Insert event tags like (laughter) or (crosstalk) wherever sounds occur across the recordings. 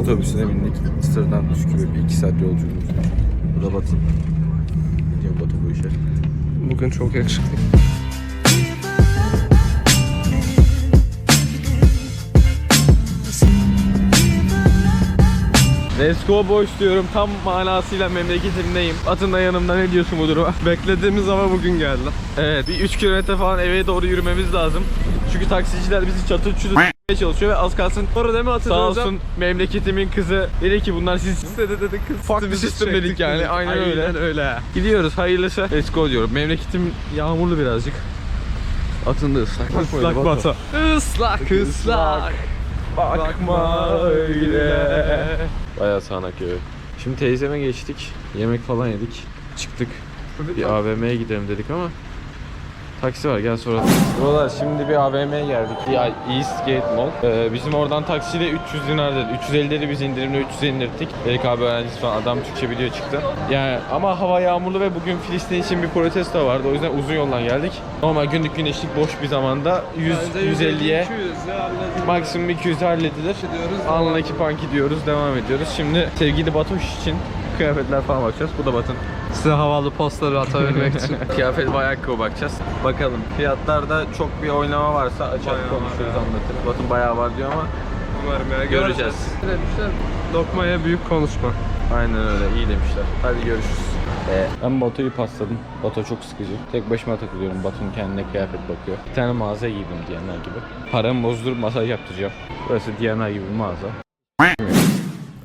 otobüsüne bindik. Sırdan gibi bir iki saat yolculuğumuz var. Bu da Batı. Ne diyor Batı bu işe? Bugün çok yakışıklı. Let's go boys diyorum. Tam manasıyla memleketimdeyim. Atın da yanımda ne diyorsun bu duruma? (laughs) Beklediğimiz hava bugün geldi. Evet bir 3 kilometre falan eve doğru yürümemiz lazım. Çünkü taksiciler bizi çatır s**meye çalışıyor ve az kalsın mi sağ hatırlıyorsun? olsun memleketimin kızı dedi ki bunlar siz Sitede dedik kız. Fuck the system dedik yani. Aynen, öyle. öyle. Gidiyoruz hayırlısı. Let's go diyorum. Memleketim yağmurlu birazcık. Atın da ıslak. Islak bata. Islak ıslak. Bakma öyle. Bayağı sağanak yağıyor. Şimdi teyzeme geçtik. Yemek falan yedik. Çıktık. Bir AVM'ye gidelim dedik ama Taksi var gel soralım. Buralar şimdi bir AVM'ye geldik. Ya Eastgate Mall. Ee, bizim oradan taksiyle 300 dinar dedi. 350 dedi biz indirimle 300 indirdik. Dedik abi öğrencisi falan adam Türkçe biliyor çıktı. Yani ama hava yağmurlu ve bugün Filistin için bir protesto vardı. O yüzden uzun yoldan geldik. Normal günlük güneşlik boş bir zamanda 100 150'ye maksimum 200'e halledilir. Anlaki panki diyoruz devam ediyoruz. Şimdi sevgili Batuş için kıyafetler falan bakacağız. Bu da Batın. Size havalı postları atabilmek için. (laughs) Kıyafet ve ayakkabı bakacağız. Bakalım. Fiyatlarda çok bir oynama varsa açar Bayağı konuşuruz var. anlatırız. Batın bayağı var diyor ama Umarım ya. Göreceğiz. Demişler. Lokmaya büyük konuşma. aynen öyle iyi demişler. Hadi görüşürüz. Ben Batu'yu pasladım. Batu çok sıkıcı. Tek başıma takılıyorum. Batu'nun kendine kıyafet bakıyor. Bir tane mağaza giydim diyenler gibi. Paramı bozdurup masaj yaptıracağım. Burası diyenler gibi bir mağaza.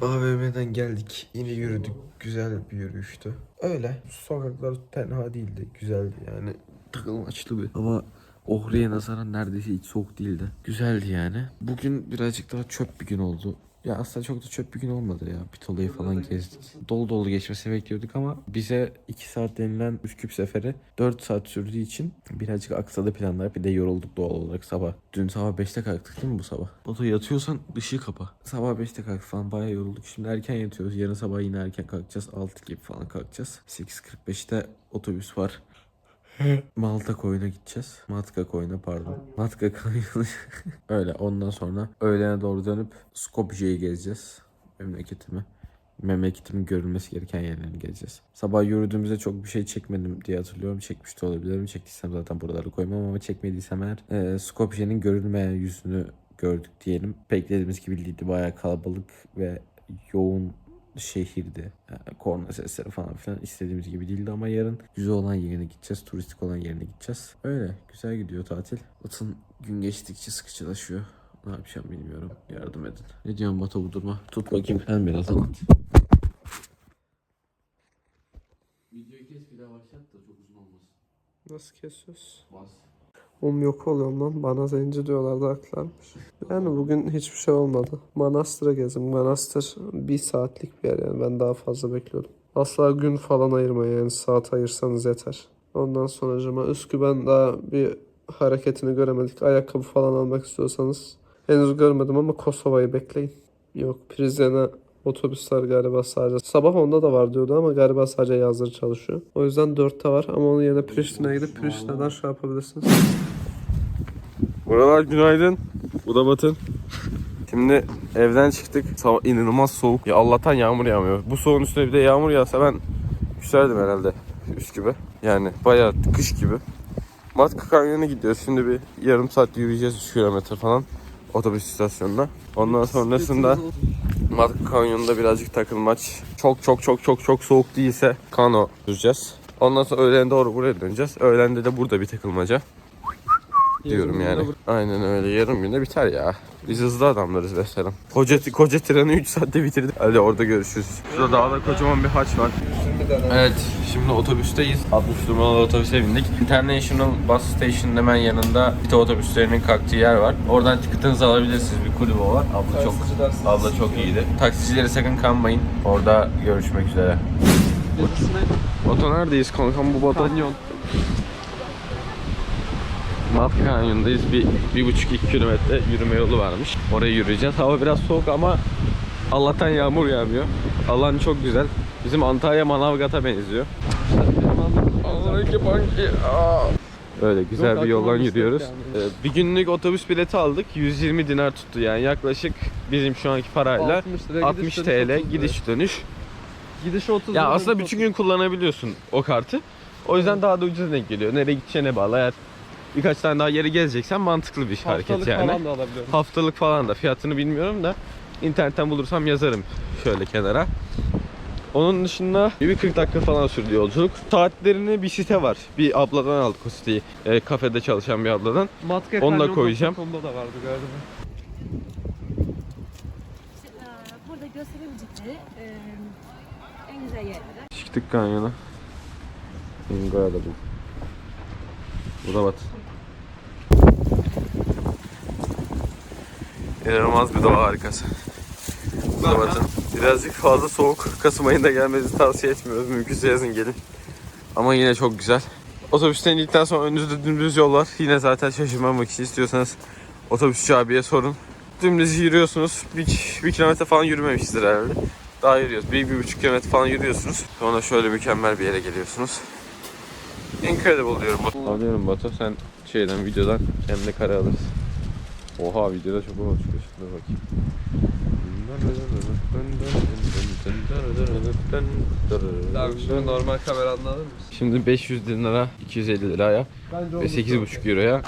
AVM'den geldik. Yine yürüdük. Güzel bir yürüyüştü. Öyle. Sokaklar tenha değildi. Güzeldi yani. Takılmaçlı bir. Ama Ohri'ye nazaran neredeyse hiç soğuk değildi. Güzeldi yani. Bugün birazcık daha çöp bir gün oldu. Ya aslında çok da çöp bir gün olmadı ya. Bitolayı falan gezdik. Dolu dolu geçmesi bekliyorduk ama bize 2 saat denilen Üsküp seferi 4 saat sürdüğü için birazcık aksadı planlar. Bir de yorulduk doğal olarak sabah. Dün sabah 5'te kalktık değil mi bu sabah? Batu yatıyorsan ışığı kapa. Sabah 5'te kalk falan bayağı yorulduk. Şimdi erken yatıyoruz. Yarın sabah yine erken kalkacağız. 6 gibi falan kalkacağız. 8.45'te otobüs var. (laughs) Malta koyuna gideceğiz. Matka koyuna pardon. Matka koyuna. (laughs) Öyle ondan sonra öğlene doğru dönüp Skopje'yi gezeceğiz. Memleketimi. Memleketimin görülmesi gereken yerlerini gezeceğiz. Sabah yürüdüğümüzde çok bir şey çekmedim diye hatırlıyorum. Çekmiş de olabilirim. Çektiysem zaten buraları koymam ama çekmediysem eğer e, Skopje'nin görülmeyen yüzünü gördük diyelim. Beklediğimiz gibi değildi. Bayağı kalabalık ve yoğun şehirdi. Yani korna sesleri falan filan istediğimiz gibi değildi ama yarın güzel olan yerine gideceğiz. Turistik olan yerine gideceğiz. Öyle güzel gidiyor tatil. Batın gün geçtikçe sıkıcılaşıyor. Ne yapacağım bilmiyorum. Yardım edin. Ne diyorsun Batu bu duruma? Tut bakayım sen biraz anlat. Videoyu kes bir daha başlat da çok uzun olmasın. Nasıl kesiyoruz? Bas. Oğlum yok oluyorum lan. Bana zenci diyorlardı haklarmış. Yani bugün hiçbir şey olmadı. Manastır'a gezdim. Manastır bir saatlik bir yer yani. Ben daha fazla bekliyordum. Asla gün falan ayırmayın yani. Saat ayırsanız yeter. Ondan sonra Üsküp'en daha bir hareketini göremedik. Ayakkabı falan almak istiyorsanız. Henüz görmedim ama Kosova'yı bekleyin. Yok Prizren'e otobüsler galiba sadece. Sabah onda da var diyordu ama galiba sadece yazları çalışıyor. O yüzden 4'te var ama onun yerine Priştine'ye gidip Priştine'den şey yapabilirsiniz. Buralar günaydın. Bu da Batın. Şimdi evden çıktık. Sabah inanılmaz soğuk. Ya Allah'tan yağmur yağmıyor. Bu soğuğun üstüne bir de yağmur yağsa ben küserdim herhalde üst gibi. Yani bayağı kış gibi. Matka Kanyonu'na gidiyoruz. Şimdi bir yarım saat yürüyeceğiz 3 kilometre falan otobüs istasyonuna. Ondan sonrasında Matka Kanyonu'nda birazcık takılmaç. Çok çok çok çok çok soğuk değilse kano süreceğiz. Ondan sonra öğlene doğru buraya döneceğiz. Öğlende de burada bir takılmaca diyorum yani. Aynen öyle. Yarım günde biter ya. Biz hızlı adamlarız mesela. Koca, koca treni 3 saatte bitirdik. Hadi orada görüşürüz. Şurada dağda kocaman bir haç var. Evet, şimdi otobüsteyiz. 60 numaralı otobüse bindik. International Bus Station'ın hemen yanında bir otobüslerinin kalktığı yer var. Oradan çıktığınızı alabilirsiniz. Bir kulübü var. Abla çok abla çok iyiydi. Taksicilere sakın kanmayın. Orada görüşmek üzere. Batu neredeyiz kankam bu? Kanyon. Mat Kanyon'dayız. Bir, bir buçuk iki kilometre yürüme yolu varmış. Oraya yürüyeceğiz. Hava biraz soğuk ama Allah'tan yağmur yağmıyor. Alan çok güzel. Bizim Antalya Manavgat'a benziyor. Öyle güzel Yok, bir yoldan yürüyoruz. Ee, Bir günlük otobüs bileti aldık. 120 dinar tuttu yani yaklaşık bizim şu anki parayla 60 lira 60 gidiş dönüş, TL 30 lira. gidiş dönüş. Gidiş 30 Ya aslında bütün 30 gün kullanabiliyorsun o kartı. O yüzden daha da ucuz denk geliyor. Nereye gideceğine bağlı. Eğer birkaç tane daha yeri gezeceksen mantıklı bir hareket Haftalık yani. falan da alabiliyorum. Haftalık falan da fiyatını bilmiyorum da internetten bulursam yazarım şöyle kenara. Onun dışında bir 40 dakika falan sürdü yolculuk. Saatlerini bir site var. Bir abladan aldık o siteyi. E, kafede çalışan bir abladan. Matka Onu da koyacağım. com'da da vardı galiba. Burada gösterebilecekleri eee, en güzel yerler. Çıktık kanyona. Ingo'ya da bu. Bu da bat. İnanılmaz bir doğa harikası. Batın. Birazcık fazla soğuk. Kasım ayında gelmenizi tavsiye etmiyoruz. Mümkünse yazın gelin. Ama yine çok güzel. Otobüsten indikten sonra önünüzde dümdüz yol var. Yine zaten şaşırmamak için istiyorsanız otobüsçü abiye sorun. Dümdüz yürüyorsunuz. Bir, bir kilometre falan yürümemişizdir herhalde. Daha yürüyoruz. Bir, bir buçuk kilometre falan yürüyorsunuz. Sonra şöyle mükemmel bir yere geliyorsunuz. Incredible diyorum. Alıyorum Batu. Sen şeyden videodan kendine kare alırsın. Oha videoda çok hava çıkıyor. Şuna bakayım. Şimdi normal kameranı alır mısın? Şimdi 500 lira 250 liraya Bence ve 8,5 euroya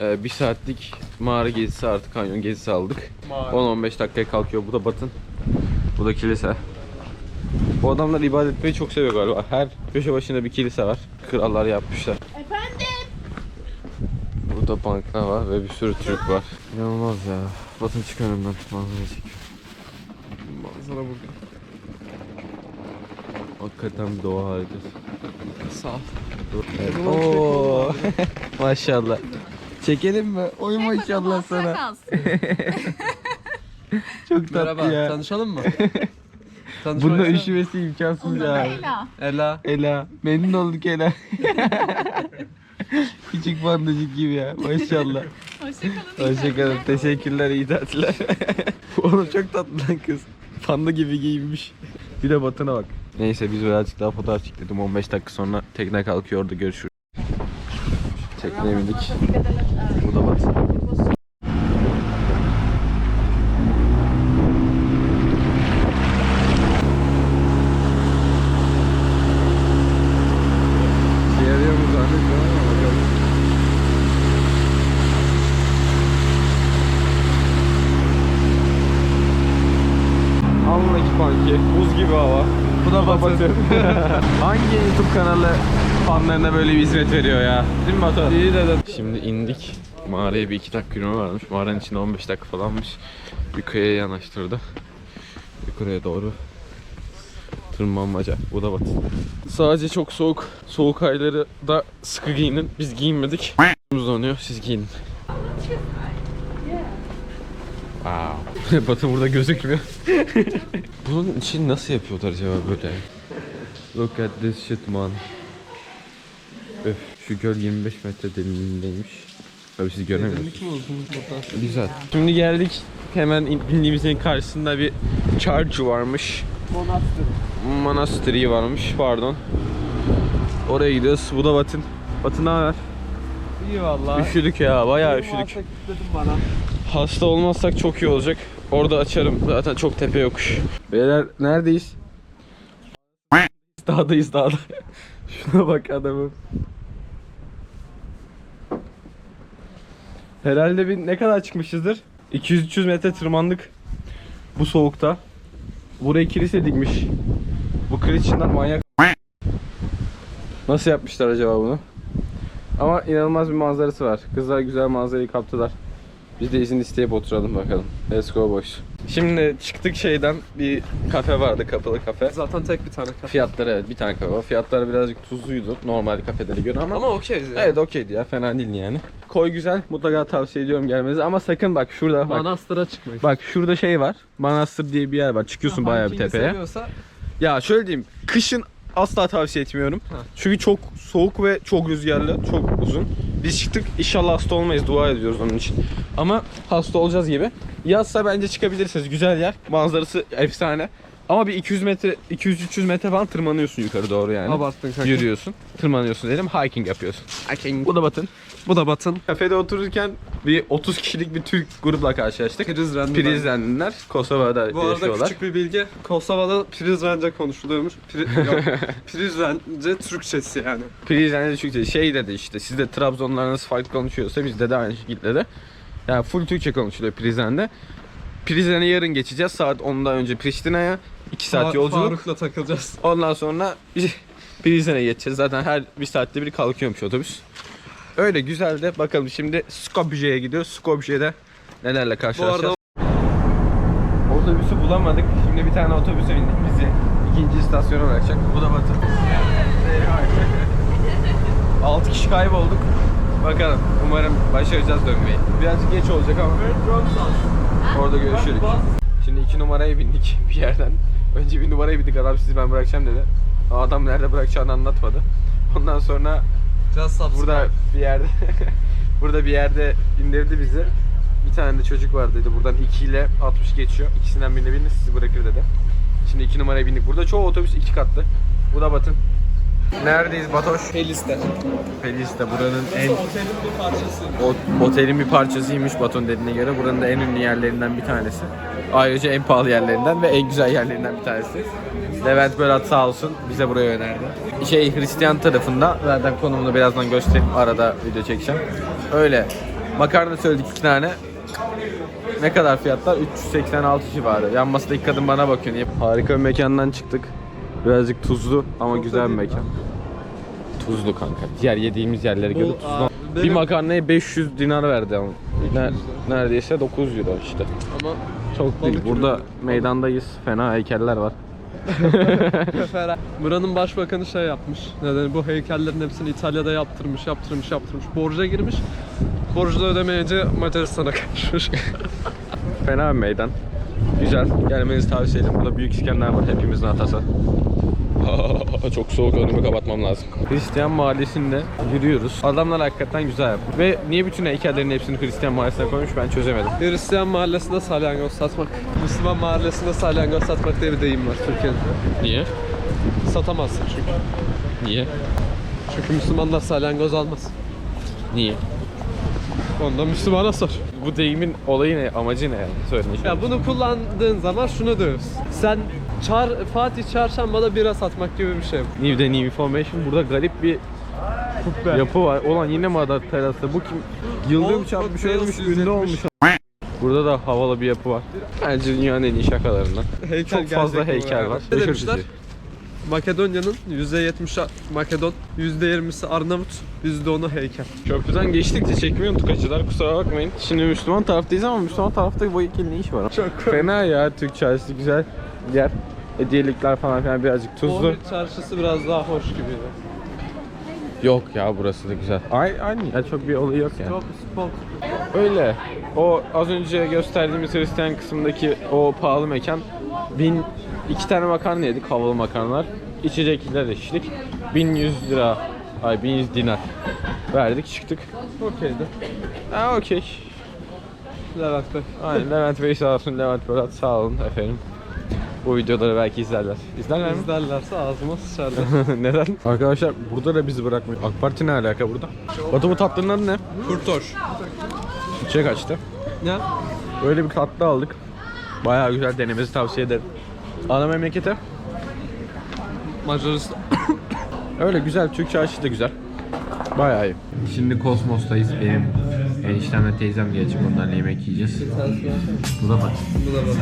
e, bir saatlik mağara gezisi artı kanyon gezisi aldık. 10-15 dakikaya kalkıyor. Bu da batın. Bu da kilise. Bu adamlar ibadet etmeyi çok seviyor galiba. Her köşe başında bir kilise var. Krallar yapmışlar. Burada banklar var ve bir sürü Türk var. İnanılmaz ya. Batın çık önümden. Manzara çek. Manzara burada. Hakikaten bir doğa harikası. Sağ ol. Evet. Oo. (laughs) maşallah. Çekelim mi? Oy maşallah sana. Çok tatlı Merhaba, ya. tanışalım mı? (laughs) Tanışmak Bunda ister- üşümesi imkansız ya. Leyla. Ela. Ela. Memnun olduk Ela. (laughs) Küçük pandacık gibi ya. Maşallah. (laughs) Hoşçakalın. Hoşçakalın. Teşekkürler. iyi tatiller. (laughs) Oğlum çok tatlı lan kız. Panda gibi giyinmiş. Bir de batına bak. Neyse biz birazcık daha fotoğraf çektirdim. 15 dakika sonra tekne kalkıyor orada görüşürüz. Tekneye bindik. Bu da yarıyor mu panki, buz gibi hava. Bu da Batı. (laughs) Hangi YouTube kanalı fanlarına böyle bir hizmet veriyor ya? Değil mi Batu? İyi dedim. Şimdi indik. Mağaraya bir iki dakika yürüme varmış. Mağaranın içinde 15 dakika falanmış. Bir kıyıya yanaştırdı. Yukarıya doğru tırmanmaca. Bu da batı. Sadece çok soğuk. Soğuk ayları da sıkı giyinin. Biz giyinmedik. Donuyor. Siz giyinin. Wow. (laughs) Batı burada gözükmüyor. (laughs) Bunun için nasıl yapıyorlar acaba böyle? Look at this shit man. Öf, şu göl 25 metre derinliğindeymiş. Tabii siz göremiyorsunuz. Güzel. Şimdi geldik. Hemen in- bindiğimizin karşısında bir church varmış. Monastır. Monastery varmış pardon. Oraya gidiyoruz. Bu da Batın. Batın ne haber? İyi valla. Üşüdük ya bayağı üşüdük. Hasta olmazsak çok iyi olacak. Orada açarım. Zaten çok tepe yokuş. Beyler neredeyiz? Dağdayız dağda. (laughs) Şuna bak adamım. Herhalde bir ne kadar çıkmışızdır? 200-300 metre tırmandık. Bu soğukta. Buraya kilise dikmiş. Bu Christianlar manyak. Nasıl yapmışlar acaba bunu? Ama inanılmaz bir manzarası var. Kızlar güzel manzarayı kaptılar. Biz de izin isteyip oturalım bakalım. Let's go boys. Şimdi çıktık şeyden bir kafe vardı kapalı kafe. Zaten tek bir tane kafe. Fiyatları evet bir tane kafe var. Fiyatları birazcık tuzluydu normal kafelere göre ama, Ama okeyiz ya. evet okeydi ya fena değil yani. Koy güzel mutlaka tavsiye ediyorum gelmenizi ama sakın bak şurada bak. Manastıra çıkmak. Bak şurada şey var. Manastır diye bir yer var. Çıkıyorsun bayağı bir tepeye. seviyorsa Ya şöyle diyeyim. Kışın asla tavsiye etmiyorum. Ha. Çünkü çok soğuk ve çok rüzgarlı, çok uzun. Biz çıktık inşallah hasta olmayız dua ediyoruz onun için. Ama hasta olacağız gibi. Yazsa bence çıkabilirsiniz. Güzel yer. Manzarası efsane. Ama bir 200 metre 200-300 metre falan tırmanıyorsun yukarı doğru yani. Abarttın kanka. Yürüyorsun. Tırmanıyorsun dedim. Hiking yapıyorsun. Hiking. Bu da Batın. Bu da Batın. Kafede otururken bir 30 kişilik bir Türk grupla karşılaştık. Prizren'de. Prizrenliler. Kosova'da Bu arada yaşıyorlar. küçük bir bilgi. Kosova'da Prizrence konuşuluyormuş. Pri, (laughs) yok. Prizrence Türkçesi yani. Prizrenli Türkçe şey dedi işte sizde Trabzonlar nasıl farklı konuşuyorsa bizde de aynı şekilde de. Yani full Türkçe konuşuluyor Prizren'de. Prizren'e yarın geçeceğiz. Saat 10'dan önce Priştine'ye. 2 saat Fa- yolculuk. Faruk'la takılacağız. Ondan sonra Prizren'e geçeceğiz. Zaten her bir saatte bir kalkıyormuş otobüs. Öyle güzel de bakalım şimdi Skopje'ye gidiyoruz. Skopje'de nelerle Bu karşılaşacağız. arada Otobüsü bulamadık. Şimdi bir tane otobüse bindik. Bizi ikinci istasyona bırakacak. Bu da Batı. (laughs) 6 kişi kaybolduk. Bakalım. Umarım başaracağız dönmeyi. Birazcık geç olacak ama. Orada görüşürüz. İki numaraya bindik (laughs) bir yerden. Önce bir numaraya bindik. Adam sizi ben bırakacağım dedi. O adam nerede bırakacağını anlatmadı. Ondan sonra Just subscribe. burada bir yerde (laughs) burada bir yerde indirdi bizi. Bir tane de çocuk var dedi. Buradan 2 ile 60 geçiyor. İkisinden birine binin sizi bırakır dedi. Şimdi 2 numaraya bindik. Burada çoğu otobüs iki katlı. Bu da Batın. Neredeyiz Batoş? Pelis'te. Pelis'te buranın en Otelin bir parçası. o, otelin bir parçasıymış Baton dediğine göre. Buranın da en ünlü yerlerinden bir tanesi. Ayrıca en pahalı yerlerinden ve en güzel yerlerinden bir tanesi. Levent Berat sağ olsun bize buraya önerdi. Şey Hristiyan tarafında zaten konumunu birazdan göstereyim arada video çekeceğim. Öyle. Makarna söyledik iki tane. Ne kadar fiyatlar? 386 civarı. Yan masadaki kadın bana bakıyor. Harika bir mekandan çıktık. Birazcık tuzlu ama güzel bir mekan. Tuzlu kanka. Diğer yediğimiz yerlere göre Bu, tuzlu. aa, Bir benim- makarnaya 500 dinar verdi ama. Ne- neredeyse 9 euro işte. Ama Çok değil. Burada meydandayız. Fena heykeller var. (laughs) Buranın başbakanı şey yapmış. Neden bu heykellerin hepsini İtalya'da yaptırmış, yaptırmış, yaptırmış. Borca girmiş. Borcu da ödemeyince Macaristan'a kaçmış. Fena bir meydan. Güzel. Gelmenizi tavsiye ederim. Burada Büyük İskender var. Hepimizin atası. (laughs) Çok soğuk önümü kapatmam lazım. Hristiyan mahallesinde yürüyoruz. Adamlar hakikaten güzel yapmış. Ve niye bütün heykellerin hepsini Hristiyan mahallesine koymuş ben çözemedim. Hristiyan mahallesinde salyangoz satmak. Müslüman mahallesinde salyangoz satmak diye bir deyim var Türkiye'de. Niye? Satamazsın çünkü. Niye? Çünkü Müslümanlar salyangoz almaz. Niye? Onu da Müslümana sor. Bu deyimin olayı ne? Amacı ne yani? Söyleyin. Ya bunu kullandığın zaman şunu diyoruz. Sen Çar, Fatih Çarşamba'da bira satmak gibi bir şey. New the New Information. Burada garip bir yapı var. Olan yine mi ada terası? Bu kim? Yıldırım Old çarpmış Rock ölmüş, ünlü olmuş. Burada da havalı bir yapı var. Bence dünyanın en iyi şakalarından. Heykel Çok fazla heykel var. var. Ne Şaşırtıcı. Makedonya'nın %70'i Makedon, %20'si Arnavut, %10'u heykel. Köprüden geçtik de çekmeyi unuttuk açılar kusura bakmayın. Şimdi Müslüman taraftayız ama Müslüman tarafta bu heykelin ne işi var? Çok Fena ya Türk çarşısı güzel yer. Hediyelikler falan filan birazcık tuzlu. Ohrid çarşısı biraz daha hoş gibiydi. Yok ya burası da güzel. Aynı, aynı ya çok bir olayı yok yani. Çok spot. Öyle. O az önce gösterdiğimiz Hristiyan kısmındaki o pahalı mekan. Bin iki tane makarna yedik havalı makarnalar. İçecekler içtik. 1100 lira. Ay 1100 dinar. Verdik çıktık. Okeydi. Ha okey. Levent Bey. Aynen Levent Bey sağ olsun. Levent Berat sağ olun efendim. Bu videoları belki izlerler. İzlerler mi? İzlerlerse ağzıma sıçarlar. (laughs) Neden? Arkadaşlar burada da bizi bırakmıyor. AK Parti ne alaka burada? Batu bu tatlının adı ne? Kurtoş. Bütçe kaçtı. Ne? Böyle bir tatlı aldık. Bayağı güzel denemenizi tavsiye ederim. Ana memlekete. Macaristan. (coughs) Öyle güzel. Türk çarşısı da güzel. Bayağı iyi. Şimdi Kosmos'tayız. Benim eniştemle teyzem gelecek. Onlarla yemek yiyeceğiz. Bu da bak. Bu da bak.